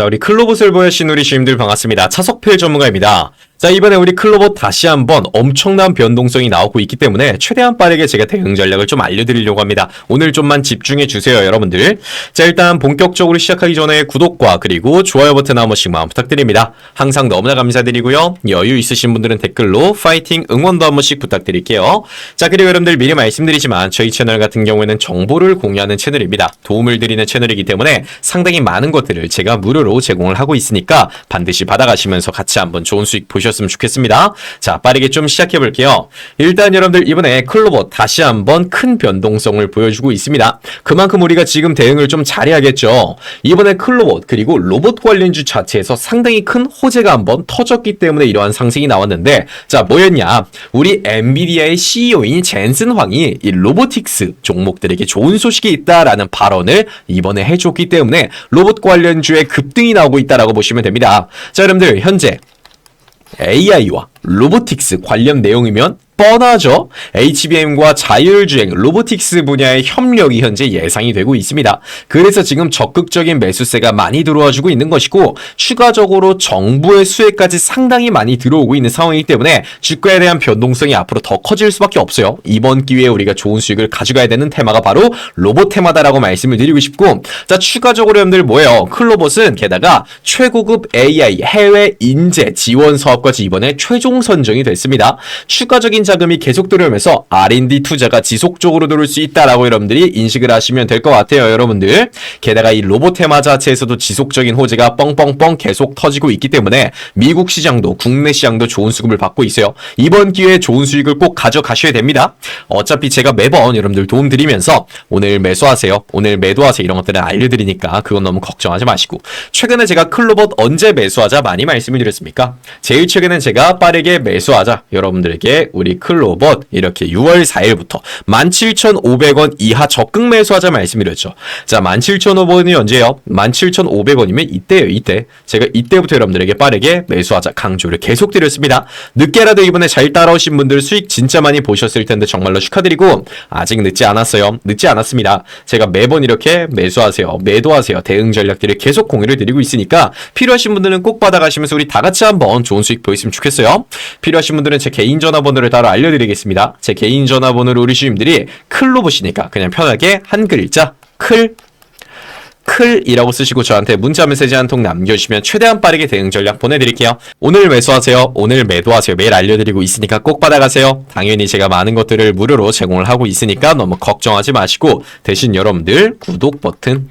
자, 우리 클로봇을 보여주신 우리 주임들 반갑습니다. 차석필 전문가입니다. 자, 이번에 우리 클로봇 다시 한번 엄청난 변동성이 나오고 있기 때문에 최대한 빠르게 제가 대응 전략을 좀 알려드리려고 합니다. 오늘 좀만 집중해 주세요, 여러분들. 자, 일단 본격적으로 시작하기 전에 구독과 그리고 좋아요 버튼 한 번씩만 부탁드립니다. 항상 너무나 감사드리고요. 여유 있으신 분들은 댓글로 파이팅 응원도 한 번씩 부탁드릴게요. 자, 그리고 여러분들 미리 말씀드리지만 저희 채널 같은 경우에는 정보를 공유하는 채널입니다. 도움을 드리는 채널이기 때문에 상당히 많은 것들을 제가 무료로 제공을 하고 있으니까 반드시 받아가시면서 같이 한번 좋은 수익 보 셨으면 좋겠습니다. 자, 빠르게 좀 시작해 볼게요. 일단 여러분들 이번에 클로버 다시 한번 큰 변동성을 보여주고 있습니다. 그만큼 우리가 지금 대응을 좀 잘해야겠죠. 이번에 클로봇 그리고 로봇 관련주 자체에서 상당히 큰 호재가 한번 터졌기 때문에 이러한 상승이 나왔는데 자 뭐였냐 우리 엔비디아의 CEO인 젠슨 황이 이 로보틱스 종목들에게 좋은 소식이 있다라는 발언을 이번에 해줬기 때문에 로봇 관련주의 급등이 나오고 있다라고 보시면 됩니다. 자 여러분들 현재 AI와 로보틱스 관련 내용이면 뻔하죠. HBM과 자율주행, 로보틱스 분야의 협력이 현재 예상이 되고 있습니다. 그래서 지금 적극적인 매수세가 많이 들어와주고 있는 것이고 추가적으로 정부의 수혜까지 상당히 많이 들어오고 있는 상황이기 때문에 주가에 대한 변동성이 앞으로 더 커질 수밖에 없어요. 이번 기회에 우리가 좋은 수익을 가져가야 되는 테마가 바로 로봇 테마다라고 말씀을 드리고 싶고 자 추가적으로 여러분들 뭐예요? 클로봇은 게다가 최고급 AI 해외 인재 지원 사업까지 이번에 최종 선정이 됐습니다. 추가적인 자금이 계속 들어오면서 R&D 투자가 지속적으로 들어올 수 있다라고 여러분들이 인식을 하시면 될 것 같아요, 여러분들. 게다가 이 로봇 테마 자체에서도 지속적인 호재가 뻥뻥뻥 계속 터지고 있기 때문에 미국 시장도 국내 시장도 좋은 수급을 받고 있어요. 이번 기회에 좋은 수익을 꼭 가져가셔야 됩니다. 어차피 제가 매번 여러분들 도움 드리면서 오늘 매수하세요, 오늘 매도하세요 이런 것들을 알려드리니까 그건 너무 걱정하지 마시고 최근에 제가 클로봇 언제 매수하자 많이 말씀을 드렸습니까? 제일 최근에 제가 빠르게 매수하자 여러분들에게 우리 클로봇 이렇게 6월 4일부터 17,500원 이하 적극 매수하자 말씀드렸죠. 자, 17,500원이 언제예요? 17,500원이면 이때예요, 이때. 제가 이때부터 여러분들에게 빠르게 매수하자 강조를 계속 드렸습니다. 늦게라도 이번에 잘 따라오신 분들 수익 진짜 많이 보셨을 텐데 정말로 축하드리고 아직 늦지 않았어요. 늦지 않았습니다. 제가 매번 이렇게 매수하세요, 매도하세요 대응 전략들을 계속 공유를 드리고 있으니까 필요하신 분들은 꼭 받아가시면서 우리 다 같이 한번 좋은 수익 보였으면 좋겠어요. 필요하신 분들은 제 개인 전화번호를 따로 알려드리겠습니다. 제 개인 전화번호를 우리 주님들이 클로 보시니까 그냥 편하게 한 글자 클 클이라고 쓰시고 저한테 문자 메시지 한 통 남겨주시면 최대한 빠르게 대응 전략 보내드릴게요. 오늘 매수하세요. 오늘 매도하세요. 매일 알려드리고 있으니까 꼭 받아가세요. 당연히 제가 많은 것들을 무료로 제공을 하고 있으니까 너무 걱정하지 마시고 대신 여러분들 구독 버튼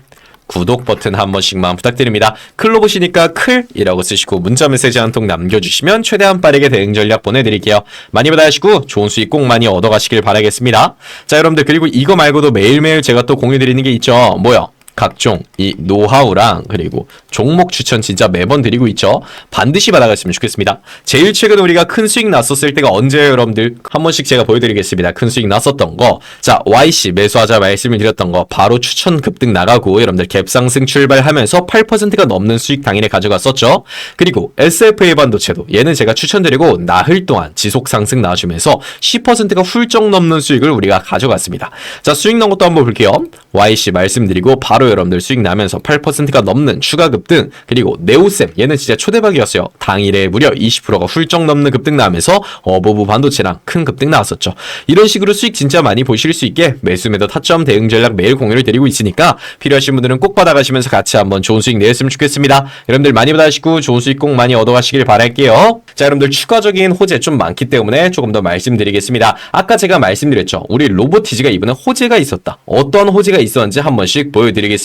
구독 버튼 한 번씩만 부탁드립니다. 클로 보시니까 클이라고 쓰시고 문자 메시지 한 통 남겨주시면 최대한 빠르게 대응 전략 보내드릴게요. 많이 받아가시고 좋은 수익 꼭 많이 얻어가시길 바라겠습니다. 자 여러분들 그리고 이거 말고도 매일매일 제가 또 공유드리는 게 있죠. 뭐요? 각종 이 노하우랑 그리고 종목 추천 진짜 매번 드리고 있죠. 반드시 받아갔으면 좋겠습니다. 제일 최근 우리가 큰 수익 났었을 때가 언제예요, 여러분들? 한 번씩 제가 보여드리겠습니다. 큰 수익 났었던 거. 자, YC 매수하자 말씀을 드렸던 거 바로 추천 급등 나가고 여러분들 갭상승 출발하면서 8%가 넘는 수익 당일에 가져갔었죠. 그리고 SFA 반도체도 얘는 제가 추천드리고 나흘 동안 지속 상승 나와주면서 10%가 훌쩍 넘는 수익을 우리가 가져갔습니다. 자, 수익 난 것도 한번 볼게요. YC 말씀드리고 바로 여러분들 수익 나면서 8%가 넘는 추가 급 등 그리고 네오셈 얘는 진짜 초대박이었어요. 당일에 무려 20%가 훌쩍 넘는 급등 나면서 어버브 반도체랑 큰 급등 나왔었죠. 이런 식으로 수익 진짜 많이 보실 수 있게 매수 매도 타점 대응 전략 매일 공유를 드리고 있으니까 필요하신 분들은 꼭 받아가시면서 같이 한번 좋은 수익 내셨으면 좋겠습니다. 여러분들 많이 받아가시고 좋은 수익 꼭 많이 얻어가시길 바랄게요. 자 여러분들 추가적인 호재 좀 많기 때문에 조금 더 말씀드리겠습니다. 아까 제가 말씀드렸죠. 우리 로보티즈가 이번에 호재가 있었다. 어떤 호재가 있었는지 한 번씩 보여드리겠습니다.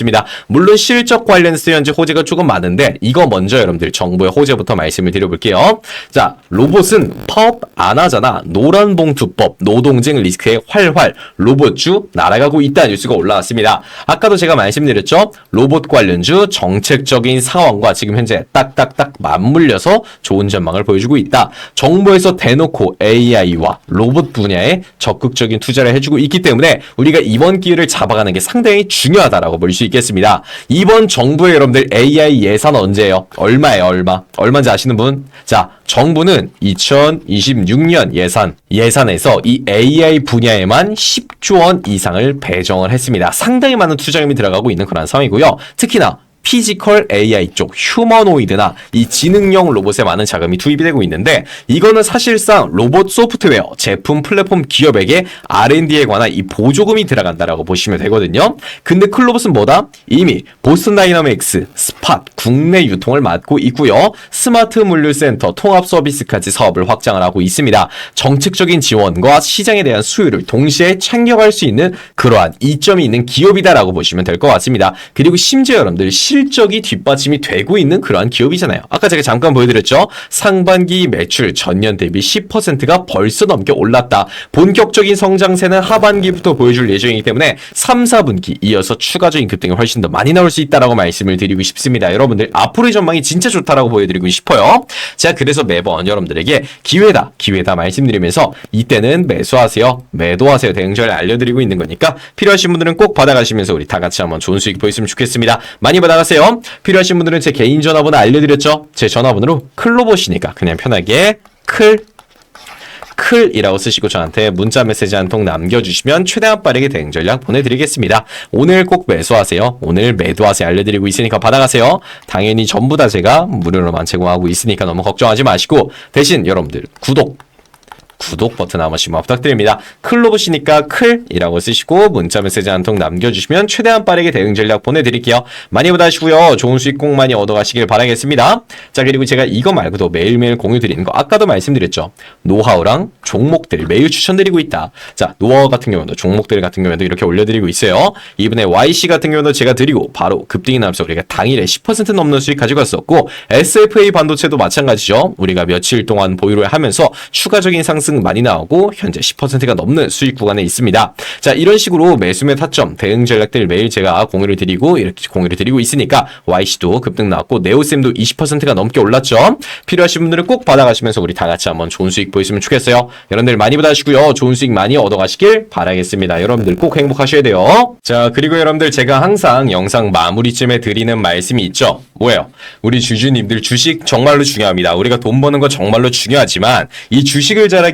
물론 실적 관련해서 현재 호재가 조금 많은데 이거 먼저 여러분들 정부의 호재부터 말씀을 드려볼게요. 자 로봇은 파업 안 하잖아. 노란 봉투법 노동쟁 리스크에 활활 로봇주 날아가고 있다는 뉴스가 올라왔습니다. 아까도 제가 말씀드렸죠. 로봇 관련주 정책적인 상황과 지금 현재 딱딱딱 맞물려서 좋은 전망을 보여주고 있다. 정부에서 대놓고 AI와 로봇 분야에 적극적인 투자를 해주고 있기 때문에 우리가 이번 기회를 잡아가는 게 상당히 중요하다라고 볼수 있겠습니다. 이번 정부의 여러분들 AI 예산 언제예요? 얼마예요? 얼마? 얼마인지 아시는 분? 자, 정부는 2026년 예산 예산에서 이 AI 분야에만 10조 원 이상을 배정을 했습니다. 상당히 많은 투자금이 들어가고 있는 그런 상황이고요. 특히나 피지컬 AI 쪽 휴머노이드나 이 지능형 로봇에 많은 자금이 투입이 되고 있는데 이거는 사실상 로봇 소프트웨어 제품 플랫폼 기업에게 R&D에 관한 이 보조금이 들어간다라고 보시면 되거든요. 근데 클로봇은 뭐다? 이미 보스턴 다이나믹스, 스팟 국내 유통을 맡고 있고요. 스마트 물류센터 통합 서비스까지 사업을 확장을 하고 있습니다. 정책적인 지원과 시장에 대한 수요를 동시에 챙겨갈 수 있는 그러한 이점이 있는 기업이다라고 보시면 될 것 같습니다. 그리고 심지어 여러분들 실적이 뒷받침이 되고 있는 그러한 기업이잖아요. 아까 제가 잠깐 보여드렸죠. 상반기 매출 전년 대비 10%가 벌써 넘게 올랐다. 본격적인 성장세는 하반기부터 보여줄 예정이기 때문에 3, 4분기 이어서 추가적인 급등이 훨씬 더 많이 나올 수 있다라고 말씀을 드리고 싶습니다. 여러분들 앞으로의 전망이 진짜 좋다라고 보여드리고 싶어요. 제가 그래서 매번 여러분들에게 기회다, 기회다 말씀드리면서 이때는 매수하세요, 매도하세요 대응절 알려드리고 있는 거니까 필요하신 분들은 꼭 받아가시면서 우리 다 같이 한번 좋은 수익 보였으면 좋겠습니다. 많이 받아가 세요. 필요하신 분들은 제 개인 전화번호 알려드렸죠? 제 전화번호로 클로봇이니까 그냥 편하게 클 클이라고 쓰시고 저한테 문자 메시지 한 통 남겨주시면 최대한 빠르게 대응 전략 보내드리겠습니다. 오늘 꼭 매수하세요. 오늘 매도하세요. 알려드리고 있으니까 받아가세요. 당연히 전부 다 제가 무료로만 제공하고 있으니까 너무 걱정하지 마시고 대신 여러분들 구독 구독 버튼 한 번씩만 부탁드립니다. 클로봇이니까 클이라고 쓰시고 문자 메시지 한 통 남겨주시면 최대한 빠르게 대응 전략 보내드릴게요. 많이 받아주시고요. 좋은 수익 꼭 많이 얻어가시길 바라겠습니다. 자 그리고 제가 이거 말고도 매일매일 공유 드리는 거 아까도 말씀드렸죠. 노하우랑 종목들 매일 추천드리고 있다. 자 노하우 같은 경우도 종목들 같은 경우도 이렇게 올려드리고 있어요. 이번에 YC 같은 경우도 제가 드리고 바로 급등이 나면서 우리가 당일에 10% 넘는 수익 가지고 왔었고 SFA 반도체도 마찬가지죠. 우리가 며칠 동안 보유를 하면서 추가적인 상승 많이 나오고 현재 10%가 넘는 수익 구간에 있습니다. 자 이런 식으로 매수매 타점 대응 전략들 매일 제가 공유를 드리고 이렇게 공유를 드리고 있으니까 YC도 급등 나왔고 네오쌤도 20%가 넘게 올랐죠. 필요하신 분들은 꼭 받아가시면서 우리 다 같이 한번 좋은 수익 보였으면 좋겠어요. 여러분들 많이 받아주시고요. 좋은 수익 많이 얻어가시길 바라겠습니다. 여러분들 꼭 행복하셔야 돼요. 자 그리고 여러분들 제가 항상 영상 마무리쯤에 드리는 말씀이 있죠. 뭐예요? 우리 주주님들 주식 정말로 중요합니다. 우리가 돈 버는 거 정말로 중요하지만 이 주식을 잘하기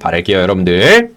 바랄게요, 여러분들.